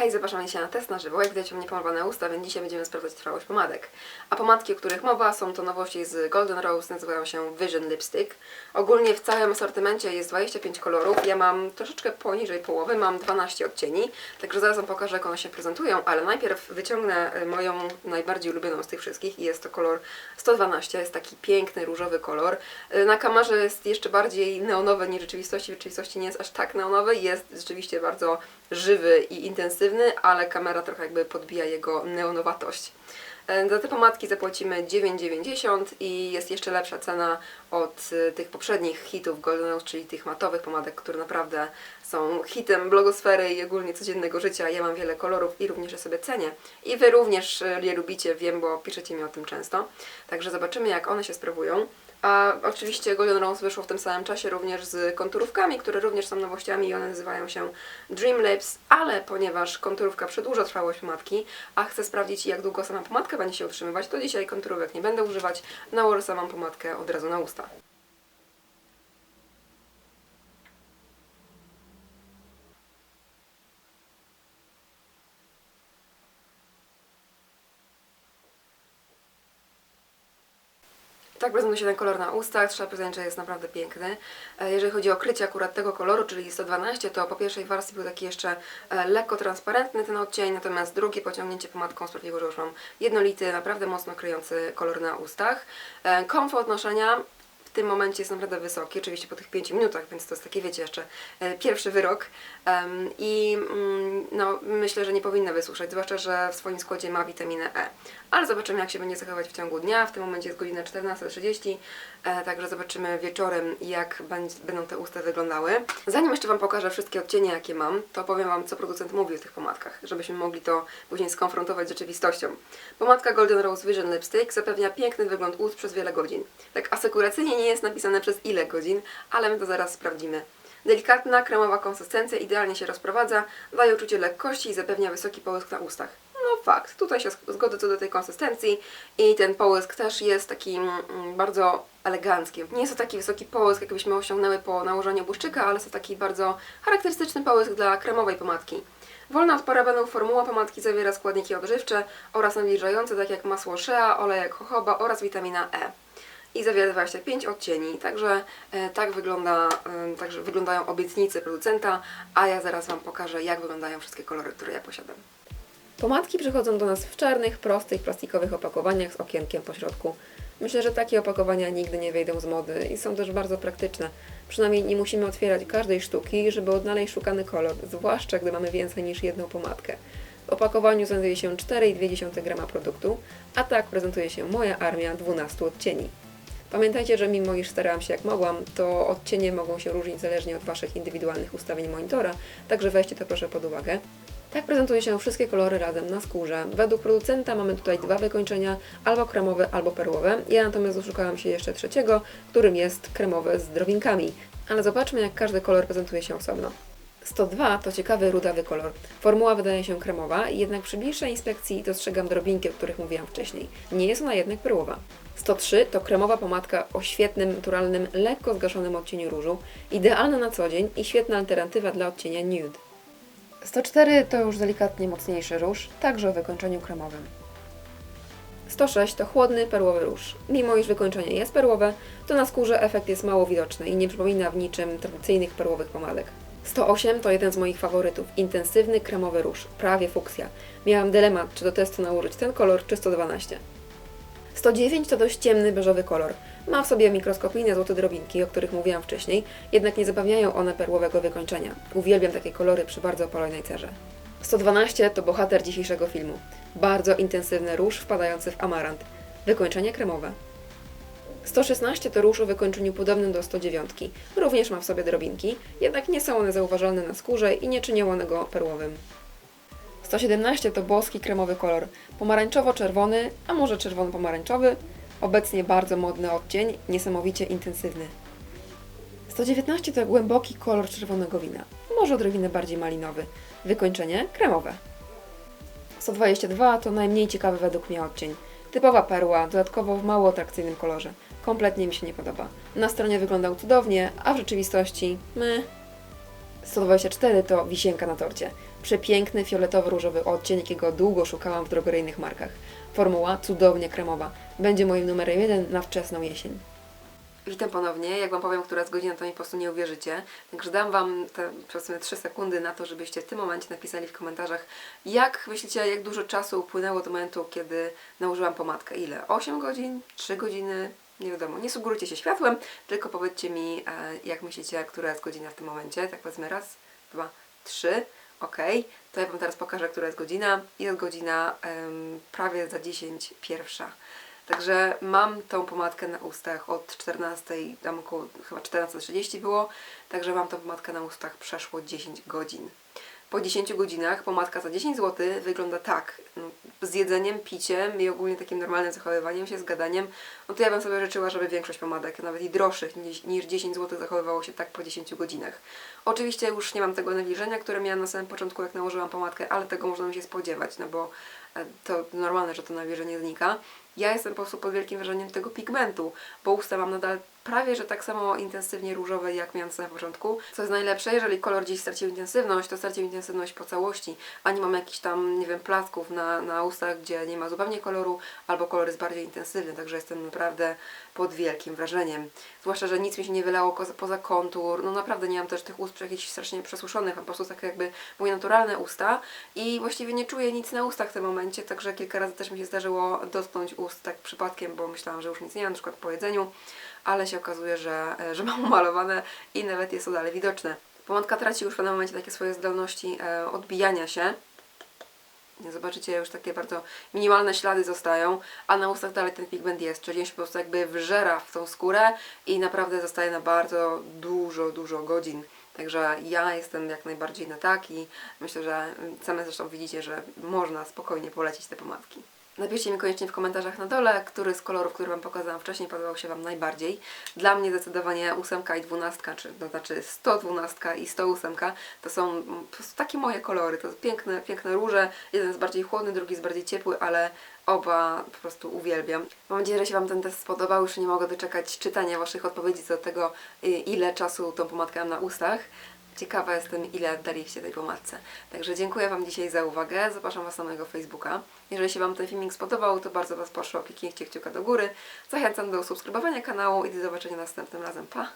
Hej, zapraszam się na test na żywo. Jak widać, u mnie pomalowane usta, więc dzisiaj będziemy sprawdzać trwałość pomadek. A pomadki, o których mowa, są to nowości z Golden Rose, nazywają się Vision Lipstick. Ogólnie w całym asortymencie jest 25 kolorów. Ja mam troszeczkę poniżej połowy, mam 12 odcieni, także zaraz Wam pokażę, jak one się prezentują, ale najpierw wyciągnę y, moją najbardziej ulubioną z tych wszystkich i jest to kolor 112. Jest taki piękny, różowy kolor. Y, Na kamerze jest jeszcze bardziej neonowy niż w rzeczywistości. W rzeczywistości nie jest aż tak neonowy, jest rzeczywiście bardzo żywy i intensywny, ale kamera trochę jakby podbija jego neonowatość. E, Za te pomadki zapłacimy 9,90 i jest jeszcze lepsza cena od e, tych poprzednich hitów Golden Rose, czyli tych matowych pomadek, które naprawdę są hitem blogosfery i ogólnie codziennego życia. Ja mam wiele kolorów i również je sobie cenię. I Wy również e, je lubicie, wiem, bo piszecie mi o tym często. Także zobaczymy, jak one się sprawują. A oczywiście Golden Rose wyszło w tym samym czasie również z konturówkami, które również są nowościami i one nazywają się Dream Lips, ale ponieważ konturówka przedłuża trwałość pomadki, a chcę sprawdzić jak długo sama pomadka będzie się utrzymywać, to dzisiaj konturówek nie będę używać, nałożę samą pomadkę od razu na usta. Tak prezentuje się ten kolor na ustach. Trzeba przyznać, że jest naprawdę piękny. E, Jeżeli chodzi o krycie akurat tego koloru, czyli 112, to po pierwszej wersji był taki jeszcze e, lekko transparentny ten odcień, natomiast drugie pociągnięcie pomadką sprawiło, że już mam jednolity, naprawdę mocno kryjący kolor na ustach. E, Komfort noszenia w tym momencie jest naprawdę wysoki, oczywiście po tych 5 minutach, więc to jest taki, wiecie, jeszcze e, pierwszy wyrok. I mm, no, myślę, że nie powinna wysuszać, zwłaszcza, że w swoim składzie ma witaminę E. Ale zobaczymy, jak się będzie zachowywać w ciągu dnia. W tym momencie jest godzina 14.30, e, także zobaczymy wieczorem, jak będą te usta wyglądały. Zanim jeszcze Wam pokażę wszystkie odcienie, jakie mam, to powiem Wam, co producent mówi o tych pomadkach, żebyśmy mogli to później skonfrontować z rzeczywistością. Pomadka Golden Rose Vision Lipstick zapewnia piękny wygląd ust przez wiele godzin. Tak asekuracyjnie nie jest napisane przez ile godzin, ale my to zaraz sprawdzimy. Delikatna, kremowa konsystencja idealnie się rozprowadza, daje uczucie lekkości i zapewnia wysoki połysk na ustach. No fakt, tutaj się zgodzę co do tej konsystencji i ten połysk też jest taki mm, bardzo elegancki. Nie jest to taki wysoki połysk, jakbyśmy osiągnęły po nałożeniu błyszczyka, ale jest to taki bardzo charakterystyczny połysk dla kremowej pomadki. Wolna od parabenów formuła pomadki zawiera składniki odżywcze oraz nawilżające, tak jak masło shea, olejek jojoba oraz witamina E i zawiera 25 odcieni. Także e, tak wygląda, e, wyglądają obietnice producenta, a ja zaraz Wam pokażę, jak wyglądają wszystkie kolory, które ja posiadam. Pomadki przychodzą do nas w czarnych, prostych, plastikowych opakowaniach z okienkiem po środku. Myślę, że takie opakowania nigdy nie wyjdą z mody i są też bardzo praktyczne. Przynajmniej nie musimy otwierać każdej sztuki, żeby odnaleźć szukany kolor, zwłaszcza gdy mamy więcej niż jedną pomadkę. W opakowaniu znajduje się 4,2 g produktu, a tak prezentuje się moja armia 12 odcieni. Pamiętajcie, że mimo iż starałam się jak mogłam, to odcienie mogą się różnić zależnie od Waszych indywidualnych ustawień monitora, także weźcie to proszę pod uwagę. Tak prezentują się wszystkie kolory razem na skórze. Według producenta mamy tutaj dwa wykończenia, albo kremowe, albo perłowe. Ja natomiast doszukałam się jeszcze trzeciego, którym jest kremowe z drobinkami. Ale zobaczmy, jak każdy kolor prezentuje się osobno. 102 to ciekawy rudawy kolor. Formuła wydaje się kremowa, jednak przy bliższej inspekcji dostrzegam drobinki, o których mówiłam wcześniej. Nie jest ona jednak perłowa. 103 to kremowa pomadka o świetnym, naturalnym, lekko zgaszonym odcieniu różu, idealna na co dzień i świetna alternatywa dla odcienia nude. 104 to już delikatnie mocniejszy róż, także o wykończeniu kremowym. 106 to chłodny, perłowy róż. Mimo iż wykończenie jest perłowe, to na skórze efekt jest mało widoczny i nie przypomina w niczym tradycyjnych perłowych pomadek. 108 to jeden z moich faworytów. Intensywny, kremowy róż. Prawie fuksja. Miałam dylemat, czy do testu nałożyć ten kolor, czy 112. 109 to dość ciemny, beżowy kolor. Ma w sobie mikroskopijne złote drobinki, o których mówiłam wcześniej, jednak nie zapewniają one perłowego wykończenia. Uwielbiam takie kolory przy bardzo opalonej cerze. 112 to bohater dzisiejszego filmu. Bardzo intensywny róż wpadający w amarant. Wykończenie kremowe. 116 to róż o wykończeniu podobnym do 109. Również ma w sobie drobinki, jednak nie są one zauważalne na skórze i nie czynią one go perłowym. 117 to boski kremowy kolor, pomarańczowo-czerwony, a może czerwono-pomarańczowy, obecnie bardzo modny odcień, niesamowicie intensywny. 119 to głęboki kolor czerwonego wina, może odrobinę bardziej malinowy, wykończenie kremowe. 122 to najmniej ciekawy według mnie odcień. Typowa perła, dodatkowo w mało atrakcyjnym kolorze. Kompletnie mi się nie podoba. Na stronie wyglądał cudownie, a w rzeczywistości my. 124 to wisienka na torcie. Przepiękny fioletowo-różowy odcień, jakiego długo szukałam w drogeryjnych markach. Formuła cudownie kremowa. Będzie moim numerem jeden na wczesną jesień. Witam ponownie. Jak Wam powiem, która jest godzina, to mi po prostu nie uwierzycie. Także dam Wam te powiedzmy 3 sekundy na to, żebyście w tym momencie napisali w komentarzach, jak myślicie, jak dużo czasu upłynęło do momentu, kiedy nałożyłam pomadkę. Ile? 8 godzin? 3 godziny? Nie wiadomo. Nie sugerujcie się światłem, tylko powiedzcie mi, e, jak myślicie, która jest godzina w tym momencie. Tak powiedzmy raz, dwa, trzy. Ok, to ja Wam teraz pokażę, która jest godzina. Jest godzina prawie za 10 pierwsza. Także mam tą pomadkę na ustach od 14, tam około chyba 14.30 było, także mam tą pomadkę na ustach przeszło 10 godzin. Po 10 godzinach pomadka za 10 zł wygląda tak, no, z jedzeniem, piciem i ogólnie takim normalnym zachowywaniem się, z gadaniem, no to ja bym sobie życzyła, żeby większość pomadek, nawet i droższych niż, niż 10 zł zachowywało się tak po 10 godzinach. Oczywiście już nie mam tego nawilżenia, które miałam na samym początku, jak nałożyłam pomadkę, ale tego można się spodziewać, no bo e, to normalne, że to nawilżenie znika. Ja jestem po prostu pod wielkim wrażeniem tego pigmentu, bo usta mam nadal prawie, że tak samo intensywnie różowe, jak miałam na początku. Co jest najlepsze, jeżeli kolor gdzieś stracił intensywność, to stracił intensywność po całości, a nie mam jakichś tam, nie wiem, plasków na, na ustach, gdzie nie ma zupełnie koloru, albo kolor jest bardziej intensywny, także jestem naprawdę pod wielkim wrażeniem. Zwłaszcza, że nic mi się nie wylało poza kontur, no naprawdę nie mam też tych ust jakichś strasznie przesuszonych, mam po prostu takie jakby moje naturalne usta. I właściwie nie czuję nic na ustach w tym momencie, także kilka razy też mi się zdarzyło dotknąć ust tak przypadkiem, bo myślałam, że już nic nie mam, na przykład po jedzeniu, ale się okazuje, że, e, że mam umalowane i nawet jest to dalej widoczne. Pomadka traci już w pewnym momencie takie swoje zdolności e, odbijania się. Zobaczycie, już takie bardzo minimalne ślady zostają, a na ustach dalej ten pigment jest, czyli on się po prostu jakby wżera w tą skórę i naprawdę zostaje na bardzo dużo, dużo godzin. Także ja jestem jak najbardziej na tak i myślę, że same zresztą widzicie, że można spokojnie polecić te pomadki. Napiszcie mi koniecznie w komentarzach na dole, który z kolorów, który Wam pokazałam wcześniej, podobał się Wam najbardziej. Dla mnie zdecydowanie ósemka i dwunastka, czy to znaczy 112 i 108 to są po prostu takie moje kolory. To piękne, piękne róże. Jeden jest bardziej chłodny, drugi jest bardziej ciepły, ale oba po prostu uwielbiam. Mam nadzieję, że się Wam ten test spodobał. Już nie mogę doczekać czytania Waszych odpowiedzi co do tego, y, ile czasu tą pomadkę mam na ustach. Ciekawa jestem, ile daliście tej pomadce. Także dziękuję Wam dzisiaj za uwagę. Zapraszam Was na mojego Facebooka. Jeżeli się Wam ten filmik spodobał, to bardzo Was proszę o kliknięcie kciuka do góry. Zachęcam do subskrybowania kanału i do zobaczenia następnym razem. Pa!